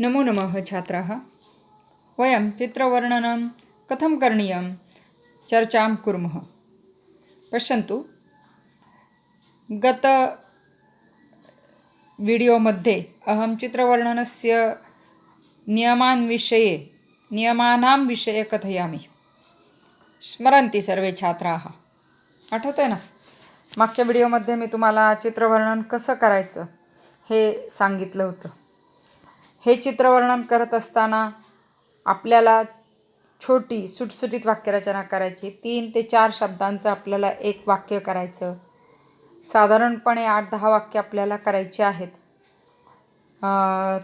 नमो नमः छात्राः। वयं चित्रवर्णनं कथं करणीयं? चर्चां कुर्मः। पश्यन्तु। गत वीडियोमध्ये अहं चित्रवर्णनस्य नियमान् विषये नियमानां विषये कथयामि। स्मरन्ति सर्वे छात्राः। आठवतं ना? मागच्या व्हिडिओमध्ये मी तुम्हाला चित्रवर्णन कसं करायचं हे सांगितलं होतं। हे चित्रवर्णन करत असताना आपल्याला छोटी सुटसुटीत वाक्यरचना करायची. तीन ते चार शब्दांचं आपल्याला एक वाक्य करायचं. साधारणपणे आठ दहा वाक्य आपल्याला करायची आहेत.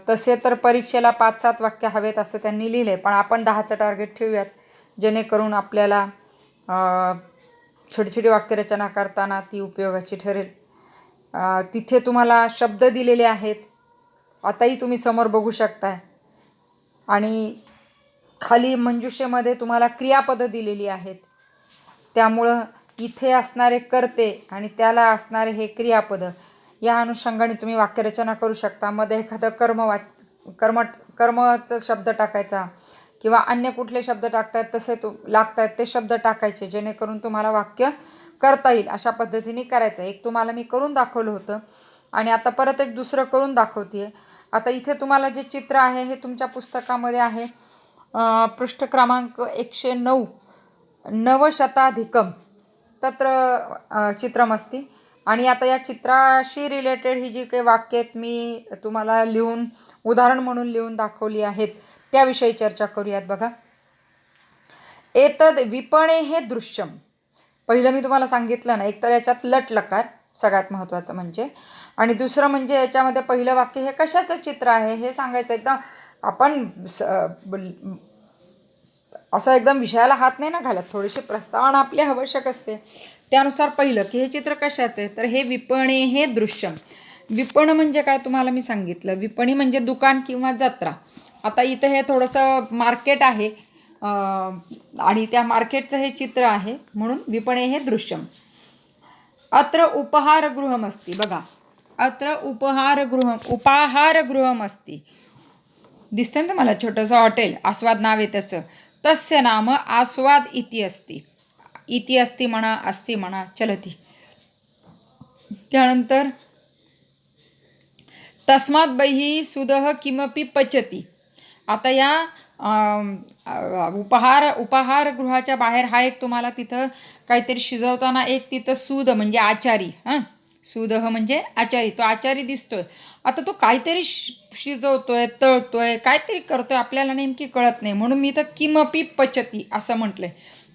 तसे तर परीक्षेला पाच सात वाक्य हवेत असं त्यांनी लिहिले पण आपण दहाचं टार्गेट ठेवूयात. जेणेकरून आपल्याला छोटी छोटी वाक्यरचना करताना ती उपयोगाची ठरेल. तिथे तुम्हाला शब्द दिलेले आहेत. आताही तुम्ही समोर बघू शकताय. आणि खाली मंजुषेमध्ये तुम्हाला क्रियापदं दिलेली आहेत. त्यामुळं इथे असणारे कर्ते आणि त्याला असणारे हे क्रियापदं या अनुषंगाने तुम्ही वाक्यरचना करू शकता. मध्ये एखादं कर्म वाच कर्म कर्मचा शब्द टाकायचा किंवा अन्य कुठले शब्द टाकतायत तसे तु लागतायत ते शब्द टाकायचे जेणेकरून तुम्हाला वाक्य करता येईल. अशा पद्धतीने करायचं. एक तुम्हाला मी करून दाखवलं होतं आणि आता परत एक दुसरं करून दाखवते आहे आता इथे तुम्हाला जे चित्र आहे हे तुमच्या पुस्तकामध्ये आहे. पृष्ठ क्रमांक एकशे नऊ नवशताधिकम तत्र अ, चित्रमस्ति आणि आता या चित्राशी रिलेटेड ही जी काही वाक्य आहेत मी तुम्हाला लिहून उदाहरण म्हणून लिहून दाखवली आहेत. त्याविषयी चर्चा करूयात बघा. एतद विपणे हे दृश्यम. पहिलं मी तुम्हाला सांगितलं ना एकतर याच्यात लट लकार सगळ्यात महत्त्वाचं म्हणजे. आणि दुसरं म्हणजे याच्यामध्ये पहिलं वाक्य हे कशाचं चित्र आहे हे सांगायचं एकदम आपण स- असं एकदम विषयाला हात नाही ना घालत. थोडीशी प्रस्तावना आपली आवश्यक असते. त्यानुसार पहिलं की हे चित्र कशाचं आहे? तर हे विपणे हे दृश्यम. विपण म्हणजे काय तुम्हाला मी सांगितलं. विपणी म्हणजे दुकान किंवा जत्रा. आता इथं हे थोडंसं मार्केट आहे. आणि त्या मार्केटचं हे चित्र आहे. म्हणून विपणे हे दृश्यम. अत्र उपहारगृहम अस्ति बघा. अत्र उपहारगृहम् उपाहारगृहमस्ति. दिसतंय ना तुम्हाला छोटंसं हॉटेल आस्वाद नाव आहे त्याचं. तस्य नाम आस्वाद इति अस्ति. इति अस्ति म्हणा अस्ति म्हणा चलती. त्यानंतर तस्मात बहिः सुदः किमपि पचती. आता या उपहार उपहारगृहाच्या बाहेर हा एक तुम्हाला तिथं काहीतरी शिजवताना एक तिथं सूद म्हणजे आचारी हां? सुदह म्हणजे आचारी तो आचारी दिसतोय. आता तो काहीतरी शि शिजवतोय तळतोय काहीतरी करतोय आपल्याला नेमकी कळत नाही. म्हणून मी तर किमपी पचती असं म्हटलंय.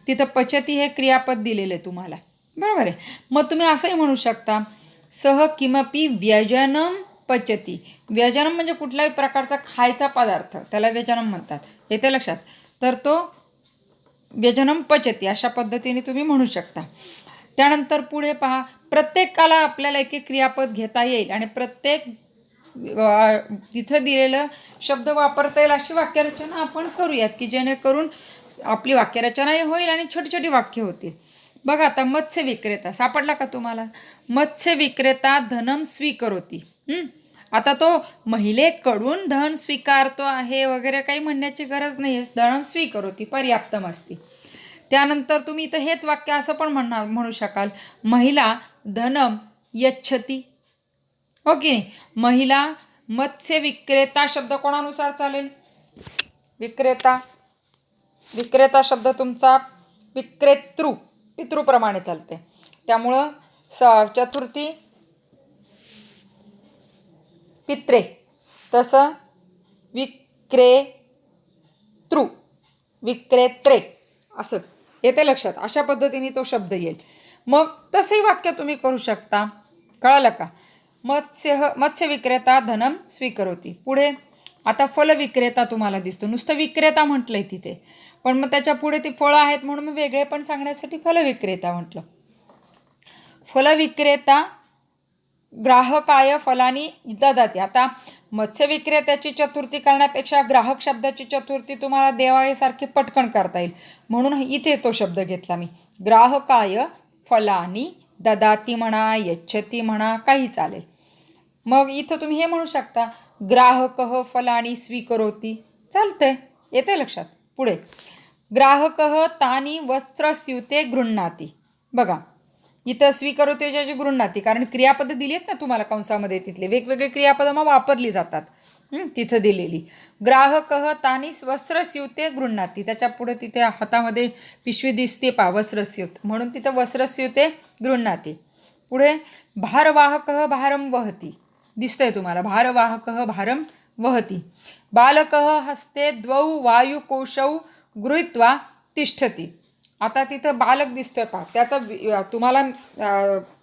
तिथं पचती हे क्रियापद दिलेलं आहे तुम्हाला. बरोबर आहे? मग तुम्ही असंही म्हणू शकता सह किमपी व्यजनम पचती. व्यजनम म्हणजे कुठल्याही प्रकारचा खायचा पदार्थ त्याला व्यजनम म्हणतात. येते लक्षात. तर तो व्यजनम पचती अशा पद्धतीने तुम्ही म्हणू शकता. त्यानंतर पुढे पहा. प्रत्येकाला आपल्याला एक एक क्रियापद घेता येईल आणि प्रत्येक तिथं दिलेलं शब्द वापरता येईल अशी वाक्यरचना आपण करूयात की जेणेकरून आपली वाक्यरचनाही होईल आणि छोटी छोटी वाक्य होतील. बघा आता मत्स्य विक्रेता सापडला का तुम्हाला? मत्स्य विक्रेता धनम स्वीकरोती. आता तो महिलेकडून धन स्वीकारतो आहे वगैरे काही म्हणण्याची गरज नाही आहे धनम स्वीकरोती पर्याप्तम असती त्यानंतर तुम्ही इथं हेच वाक्य असं पण म्हणणार म्हणू शकाल. महिला धनम यच्छती. हो ओके महिला मत्स्य विक्रेता शब्द कोणानुसार चालेल? विक्रेता. विक्रेता शब्द तुमचा विक्रेतृ. पितृप्रमाणे चालते. त्यामुळं स चतुर्थी पित्रे तसं विक्रेतृ विक्रेत्रे असं. येते लक्षात. अशा पद्धतीने तो शब्द येईल. मग तसंही वाक्य तुम्ही करू शकता. कळालं का? मत्स्य मत्स्य विक्रेता धनम स्वीकरोती. पुढे आता फल विक्रेता तुम्हाला दिसतो. नुसतं विक्रेता म्हटलंय तिथे. पण मग त्याच्या पुढे ती फळं आहेत म्हणून मी वेगळे पण सांगण्यासाठी फल विक्रेता म्हटलं. फल विक्रेता ग्राहकाय फलानी ददाती आता मत्स्य विक्रेत्याची चतुर्थी करण्यापेक्षा ग्राहक शब्दाची चतुर्थी तुम्हाला देवाळीसारखी पटकन करता येईल. म्हणून इथे तो शब्द घेतला मी. ग्राहकाय फलानी ददाती म्हणा यच्छती म्हणा काही चालेल. मग इथं तुम्ही हे म्हणू शकता ग्राहक फलानी स्वीकरोती. चालतंय येते लक्षात? पुढे. ग्राहक तानी वस्त्रस्यूते गृह्णाती. बघा इथं स्वीकरोते ज्याची गृह्णाती कारण क्रियापद दिली आहेत ना तुम्हाला कंसामध्ये तिथले. वेगवेगळे क्रियापदं मग वापरली जातात. तिथं दिलेली. ग्राहक तानी वस्त्रस्यूते गृह्णाती. त्याच्या पुढे तिथे हातामध्ये पिशवी दिसते पा वस्त्रस्यूत म्हणून तिथं वस्त्रस्यूते गृह्णाती. पुढे भारवाहक भारम वहती. दिसतंय तुम्हाला. भारवाहक भारम वहती. बालक हस्ते द्वौ वायुकोशौ गृहीत्वा तिष्ठती. आता तिथं बालक दिसतोय पहा. त्याचा तुम्हाला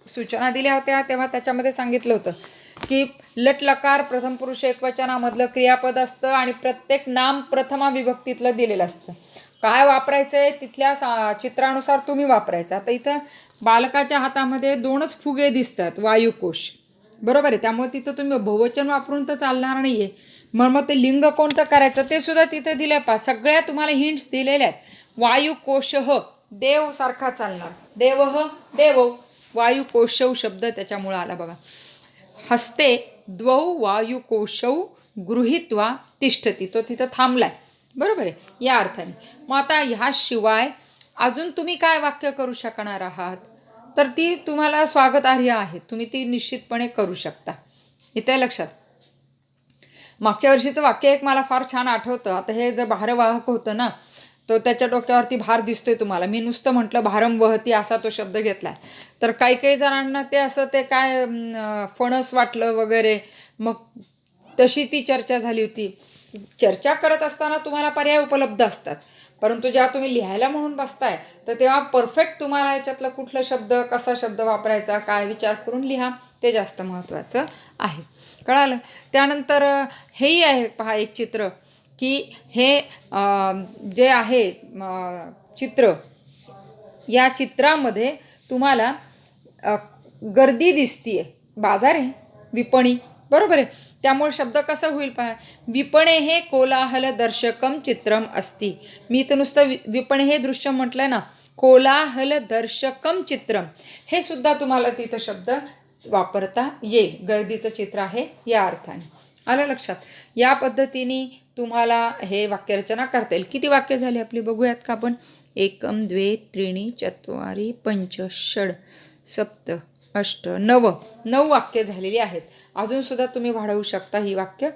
सूचना दिल्या होत्या तेव्हा त्याच्यामध्ये सांगितलं होतं की लटलकार प्रथम पुरुष एकवचनामधलं क्रियापद असतं आणि प्रत्येक नाम प्रथमा विभक्तीतलं दिलेलं असतं. काय वापरायचं आहे तिथल्या सा चित्रानुसार तुम्ही वापरायचं. आता इथं बालकाच्या हातामध्ये दोनच फुगे दिसतात वायुकोश बरोबर आहे. त्यामुळे तिथं तुम्ही बहुवचन वापरून तर चालणार नाही आहे मग मग ते लिंग कोणतं करायचं ते सुद्धा तिथं दिलं पा सगळ्या तुम्हाला हिंट्स दिलेल्या आहेत. वायुकोश देव सारखा चालणार. देव देव. वायुकोशव शब्द त्याच्यामुळं आला बघा. हस्ते द्वौ वायुकोशौ गृहित्वा तिष्ठती. तो तिथं थांबलाय. बरोबर आहे. या अर्थाने. मग आता ह्याशिवाय अजून तुम्ही काय वाक्य करू शकणार आहात? तर ती तुम्हाला स्वागतार्ह आहे. तुम्ही ती निश्चितपणे करू शकता. इथे लक्षात. मागच्या वर्षीचं वाक्य एक मला फार छान आठवतं. आता हे जर भारवाहक होतं ना तर त्याच्या डोक्यावरती भार दिसतोय तुम्हाला. मी नुसतं म्हटलं भारम वहती असा तो शब्द घेतलाय. तर काही काही जणांना ते असं ते काय फणस वाटलं वगैरे. मग तशी ती चर्चा झाली होती. चर्चा करत असताना तुम्हाला पर्याय उपलब्ध असतात. परंतु जेव्हा तुम्ही लिहायला म्हणून बसताय तर तेव्हा परफेक्ट तुम्हाला याच्यातलं कुठलं शब्द कसा शब्द वापरायचा काय विचार करून लिहा. ते जास्त महत्त्वाचं आहे. कळालं? त्यानंतर हेही आहे पहा एक चित्र की हे जे आहे चित्र या चित्रामध्ये तुम्हाला गर्दी दिसतीये. बाजार आहे. विपणी. बरोबर आहे. त्यामुळे शब्द कसा होईल पहा. विपणे हे कोलाहल दर्शकम चित्रम असती. मी तर नुसतं वि विपणे हे दृश्य म्हटलं ना कोलाहल दर्शकम चित्रम हे सुद्धा तुम्हाला तिथं शब्द वापरता येईल. गर्दीचं चित्र आहे या अर्थाने. आलं लक्षात? या पद्धतीने तुम्हाला हे वाक्यरचना करता येईल. किती वाक्य झाली आपली? बघूयात का आपण? एकम द्वे त्रीणी चत्वारी पंच षड सप्त. अष्ट नव. नऊ वाक्य झालेली आहेत. अजूनसुद्धा तुम्ही वाढवू शकता ही वाक्य.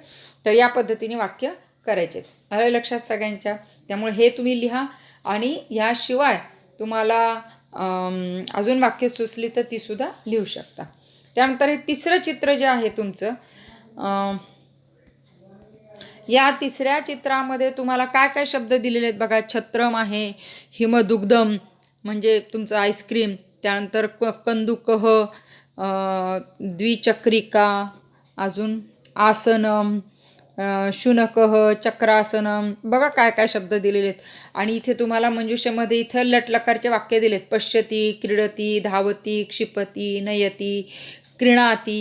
तर या पद्धतीने वाक्य करायचे. आलं लक्षात सगळ्यांच्या? त्यामुळे हे तुम्ही लिहा आणि याशिवाय तुम्हाला अजून वाक्य सुचली तर तीसुद्धा लिहू शकता. त्यानंतर हे तिसरं चित्र जे आहे तुमचं या तिसऱ्या चित्रामध्ये तुम्हाला काय काय शब्द दिलेले आहेत बघा? छत्रम आहे हिमदुग्धम म्हणजे तुमचं आईस्क्रीम त्यानंतर क कंदुकह द्विचक्रिका अजून आसनम शुनकह चक्रासनम. बघा काय काय शब्द दिलेले आहेत. आणि इथे तुम्हाला मंजुषेमध्ये इथं लटलकारचे वाक्य दिलेत. पश्यती क्रीडती धावती क्षिपती नयती क्रीणाती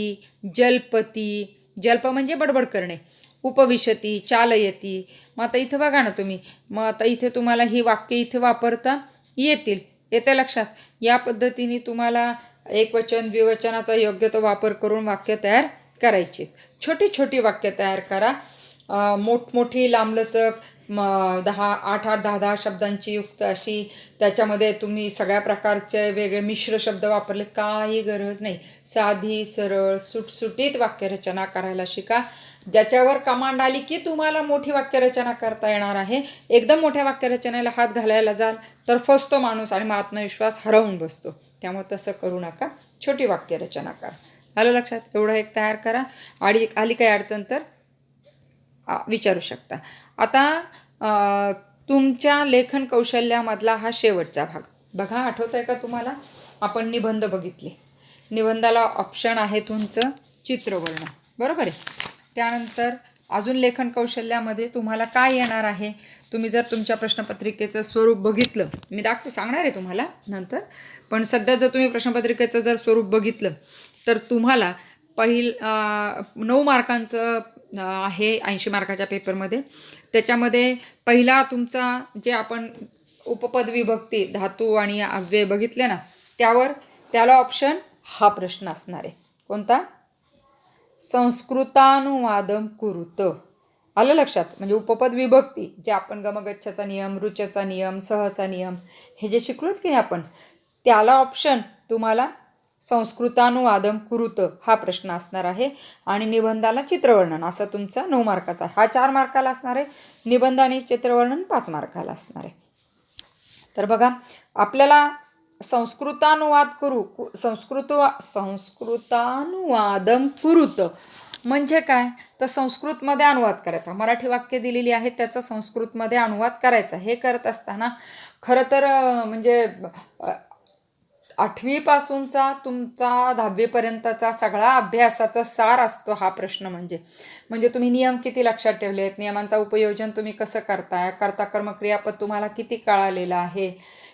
जल्पती. जल्प म्हणजे बडबड करणे. उपविशती चालयती. मग आता इथं बघा ना तुम्ही. मग आता इथे तुम्हाला ही वाक्य इथे वापरता येतील. येते लक्षात. या पद्धतीने तुम्हाला एकवचन द्विवचनाचा योग्य तो वापर करून वाक्य तयार करायचे. छोटी छोटी वाक्य तयार करा. अं, मोठमोठी लांबलचक म दहा आठ आठ दहा दहा शब्दांची युक्त अशी त्याच्यामध्ये तुम्ही सगळ्या प्रकारचे वेगळे मिश्र शब्द वापरले काही गरज नाही. साधी सरळ सुटसुटीत वाक्यरचना करायला शिका. ज्याच्यावर कमांड आली की तुम्हाला मोठी वाक्यरचना करता येणार आहे. एकदम मोठ्या वाक्यरचनेला हात घालायला जाल तर फसतो माणूस आणि मग आत्मविश्वास हरवून बसतो. त्यामुळे तसं करू नका. छोटी वाक्यरचना करा. आलं लक्षात? एवढं एक तयार करा. आणि आली काही अडचण तर? विचारू शकता. आता तुमच्या लेखन कौशल्यामधला हा शेवटचा भाग. बघा आठवत आहे का तुम्हाला? आपण निबंध बघितले. निबंधाला ऑप्शन आहे तुमचं चित्रवर्ण. बरोबर आहे? त्यानंतर अजून लेखन कौशल्यामध्ये तुम्हाला काय येणार आहे? तुम्ही जर तुमच्या प्रश्नपत्रिकेचं स्वरूप बघितलं मी दाखवू सांगणार आहे तुम्हाला नंतर पण सध्या जर तुम्ही प्रश्नपत्रिकेचं जर स्वरूप बघितलं तर तुम्हाला पहिल नऊ मार्कांचं आहे ऐंशी मार्काच्या पेपरमध्ये. त्याच्यामध्ये पहिला तुमचा जे आपण उपपद विभक्ती धातू आणि अव्यय बघितले ना त्यावर त्याला ऑप्शन हा प्रश्न असणार आहे. कोणता? संस्कृतानुवादम कुरुत. आलं लक्षात? म्हणजे उपपद विभक्ती जे आपण गमगच्छाचा नियम रुचचा नियम सहचा नियम हे जे शिकलोत की नाही आपण त्याला ऑप्शन तुम्हाला संस्कृतानुवादम कुरुत हा प्रश्न असणार आहे. आणि निबंधाला चित्रवर्णन असा तुमचा नऊ मार्काचा आहे. हा चार मार्काला असणार आहे. निबंध आणि चित्रवर्णन पाच मार्काला असणार आहे. तर बघा आपल्याला संस्कृतानुवाद करू कु- संस्कृत संस्कृतानुवादम कुरुत म्हणजे काय? तर संस्कृतमध्ये अनुवाद करायचा. मराठी वाक्य दिलेली आहेत त्याचा संस्कृतमध्ये अनुवाद करायचा. हे करत असताना खरं तर म्हणजे आठवीपासूनचा तुमचा दहावीपर्यंतचा सगळा अभ्यासाचा सार असतो हा प्रश्न म्हणजे. म्हणजे तुम्ही नियम किती लक्षात ठेवले आहेत नियमांचा उपयोजन तुम्ही कसं करताय? करता कर्मक्रियापद तुम्हाला किती कळालेलं आहे?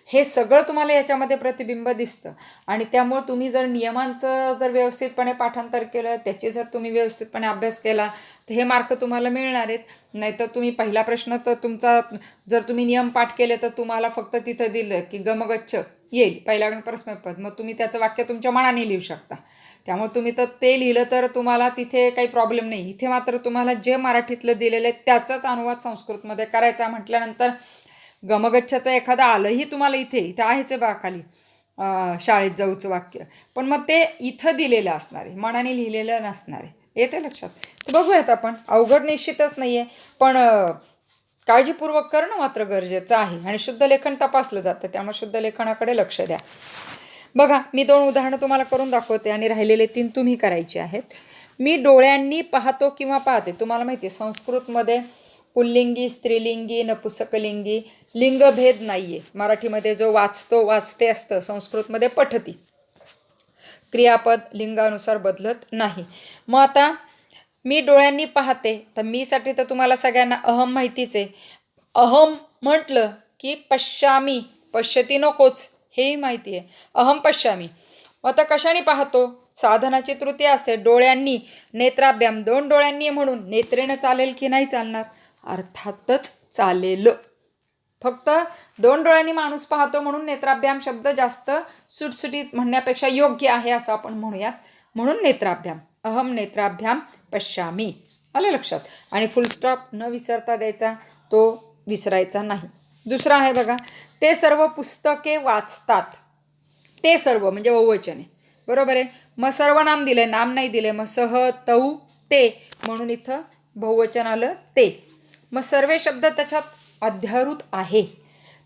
हे सगळं तुम्हाला याच्यामध्ये प्रतिबिंब दिसतं. आणि त्यामुळं तुम्ही जर नियमांचं जर व्यवस्थितपणे पाठांतर केलं त्याची जर तुम्ही व्यवस्थितपणे अभ्यास केला तर हे मार्क तुम्हाला मिळणार आहेत. नाहीतर तुम्ही पहिला प्रश्न तर तुमचा जर तुम्ही नियम पाठ केले तर तुम्हाला फक्त तिथं दिलं की गमगच्छ. येईल पहिला प्रश्नपद मग तुम्ही त्याचं वाक्य तुमच्या मनाने लिहू शकता. त्यामुळे तुम्ही तर ते लिहिलं तर तुम्हाला तिथे काही प्रॉब्लेम नाही. इथे मात्र तुम्हाला जे मराठीतलं दिलेलं आहे त्याचाच अनुवाद संस्कृतमध्ये करायचा म्हटल्यानंतर गमगच्छाचं एखादं आलंही तुम्हाला इथे इथं आहेच आहे बा खाली शाळेत जाऊचं वाक्य. पण मग ते इथं दिलेलं असणार आहे मनाने लिहिलेलं नसणार आहे. येते लक्षात? तर बघूयात आपण. अवघड निश्चितच नाही आहे पण काळजीपूर्वक करणं मात्र गरजेचं आहे. आणि शुद्ध लेखन तपासलं जातं. त्यामुळे शुद्ध लेखनाकडे लक्ष द्या. बघा मी दोन उदाहरणं तुम्हाला करून दाखवते आणि राहिलेले तीन तुम्ही करायचे आहेत. मी डोळ्यांनी पाहतो किंवा पाहते. तुम्हाला माहिती आहे संस्कृतमध्ये पुल्लिंगी स्त्रीलिंगी नपुसकलिंगी लिंगभेद नाही आहे मराठीमध्ये जो वाचतो वाचते असतं संस्कृतमध्ये पठती. क्रियापद लिंगानुसार बदलत नाही. मग आता मी डोळ्यांनी पाहते तर मीसाठी तर तुम्हाला सगळ्यांना अहम माहितीच आहे. अहम म्हटलं की पश्यामी पश्यती नकोच हेही माहिती आहे. अहम पश्यामी. मग आता कशाने पाहतो? साधनाची तृतीय असते. डोळ्यांनी नेत्राभ्याम. दोन डोळ्यांनी म्हणून नेत्रेनं चालेल की नाही चालणार? अर्थातच चालेल. फक्त दोन डोळ्यांनी माणूस पाहतो म्हणून नेत्राभ्याम शब्द जास्त सुटसुटीत म्हणण्यापेक्षा योग्य आहे असं आपण म्हणूयात. म्हणून नेत्राभ्याम. अहम नेत्राभ्याम पश्यामी. आलं लक्षात? आणि फुलस्टॉप न विसरता द्यायचा तो विसरायचा नाही. दुसरा आहे बघा ते सर्व पुस्तके वाचतात. ते सर्व म्हणजे बहुवचन. बरोबर आहे? मग सर्व नाम दिलं नाम नाही दिलं मग सह तौ ते. म्हणून इथं बहुवचन आलं ते. मग सर्वे शब्द त्याच्यात अध्यारूत आहे.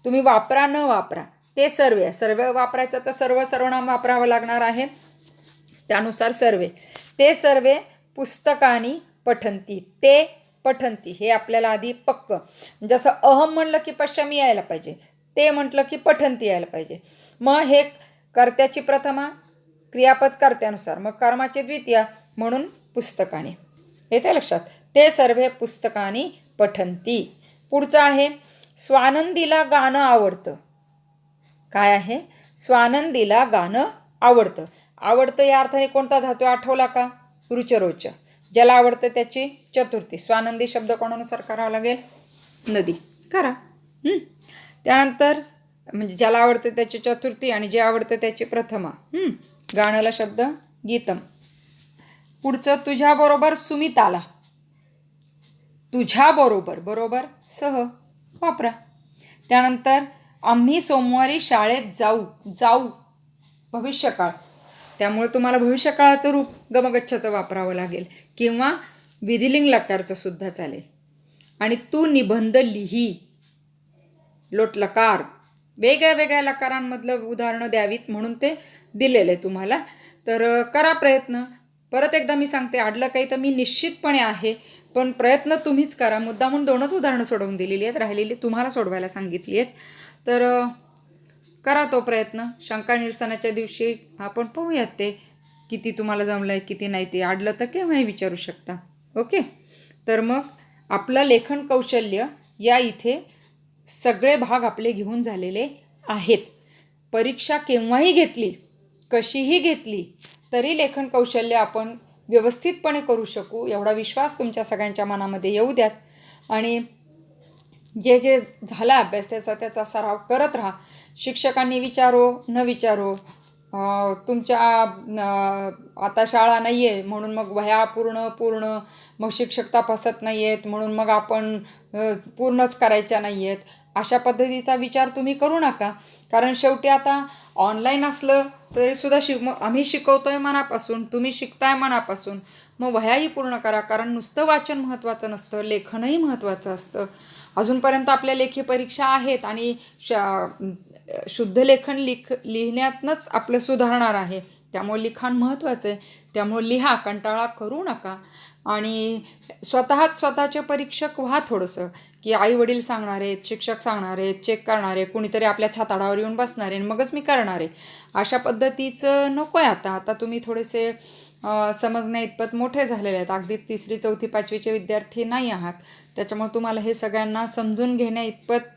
तुम्ही वापरा न वापरा. ते सर्व. सर्व वापरायचं तर सर्व सर्वनाम वापरावं लागणार आहे. त्यानुसार सर्वे. ते सर्वे पुस्तकानी पठंती. ते पठंती हे आपल्याला आधी पक्क. जसं अहम म्हणलं की पश्चमी यायला पाहिजे. ते म्हटलं की पठंती यायला पाहिजे. मग हे कर्त्याची प्रथमा क्रियापद कर्त्यानुसार मग कर्माची द्वितीया म्हणून पुस्तकाने. येते लक्षात? ते सर्व पुस्तकाने पठंती. पुढचं आहे स्वानंदीला गाणं आवडतं. काय आहे? स्वानंदीला गाणं आवडतं. आवडतं या अर्थाने कोणता धातू आठवला का? रुचरोच. ज्याला आवडतं त्याची चतुर्थी. स्वानंदी शब्द कोणानुसार करावा लागेल? नदी. करा. त्यानंतर म्हणजे ज्याला आवडतं त्याची चतुर्थी आणि जे आवडतं त्याची प्रथमा. गाण्याला शब्द गीतम. पुढचं तुझ्याबरोबर सुमिताला. तुझ्याबरोबर. बरोबर? सह. वापरा. त्यानंतर आम्ही सोमवारी शाळेत जाऊ. जाऊ. भविष्यकाळ. त्यामुळे तुम्हाला भविष्यकाळाचं रूप गमगच्छाचं वापरावं लागेल. किंवा विधिलिंग लकारचं सुद्धा चालेल. आणि तू निबंध लिही. लोट लकार वेगळ्या वेगळ्या लकारांमधलं उदाहरणं द्यावीत म्हणून ते दिलेलं आहे तुम्हाला. तर करा प्रयत्न. परत एकदा मी सांगते आडलं काही तर मी निश्चितपणे आहे पण प्रयत्न तुम्हीच करा. मुद्दा म्हणून दोनच उदाहरणं सोडवून दिलेली आहेत राहिलेली तुम्हाला सोडवायला सांगितली आहेत. तर करा तो प्रयत्न. शंका निरसनाच्या दिवशी आपण पाहूयात ते. किती तुम्हाला जमलं आहे किती नाही ते आडलं तर केव्हाही विचारू शकता. ओके? तर मग आपलं लेखन कौशल्य या इथे सगळे भाग आपले घेऊन झालेले आहेत. परीक्षा केव्हाही घेतली कशीही घेतली तरी लेखन कौशल्य आपण व्यवस्थितपणे करू शकू एवढा विश्वास तुमच्या सगळ्यांच्या मनामध्ये येऊ द्यात. आणि जे जे झाला अभ्यास त्याचा त्याचा सराव करत राहा. शिक्षकांनी विचारो न विचारो. तुमच्या आता शाळा नाही आहे म्हणून मग वह्या पूर्ण पूर्ण. मग शिक्षक तपासत नाही आहेत म्हणून मग आपण पूर्णच करायच्या नाही आहेत अशा पद्धतीचा विचार तुम्ही करू नका. कारण शेवटी आता ऑनलाईन असलं तरीसुद्धा शिक मग आम्ही शिकवतो आहे मनापासून तुम्ही शिकताय मनापासून. मग वह्याही पूर्ण करा कारण नुसतं वाचन महत्त्वाचं नसतं लेखनही महत्त्वाचं असतं. अजूनपर्यंत आपल्या लेखी परीक्षा आहेत आणि श शुद्ध लेखन लिख लिहिण्यातनंच आपलं सुधारणार आहे. त्यामुळे लिखाण महत्त्वाचं आहे. त्यामुळे लिहा कंटाळा करू नका. आणि स्वतःच स्वतःचे परीक्षक व्हा थोडंसं. की आई वडील सांगणार आहेत शिक्षक सांगणार आहेत चेक करणार आहे कुणीतरी आपल्या छाताडावर येऊन बसणार आहे आणि मगच मी करणार आहे. अशा पद्धतीचं नको आहे आता. आता तुम्ही थोडेसे समजण्या इतपत मोठे झालेले आहेत. अगदी तिसरी चौथी पाचवीचे विद्यार्थी नाही आहात. त्याच्यामुळे तुम्हाला हे सगळ्यांना समजून घेण्या इतपत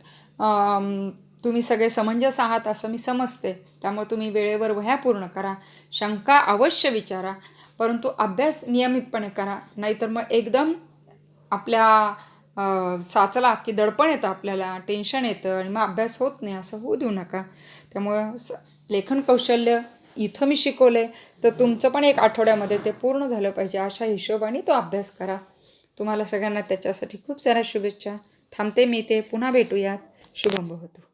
तुम्ही सगळे समंजस आहात असं मी समजते. त्यामुळे तुम्ही वेळेवर वह्या पूर्ण करा. शंका अवश्य विचारा. परंतु अभ्यास नियमितपणे करा. नाहीतर मग एकदम आपल्या साचला की दडपण येतं आपल्याला टेन्शन येतं आणि मग अभ्यास होत नाही. असं होऊ देऊ नका. त्यामुळं स लेखन कौशल्य इथं मी शिकवलं तर तुमचं पण एक आठवड्यामध्ये ते पूर्ण झालं पाहिजे. अशा हिशोबाने तो अभ्यास करा. तुम्हाला सगळ्यांना त्याच्यासाठी खूप साऱ्या शुभेच्छा. थांबते मी ते पुन्हा भेटूयात. शुभम होतो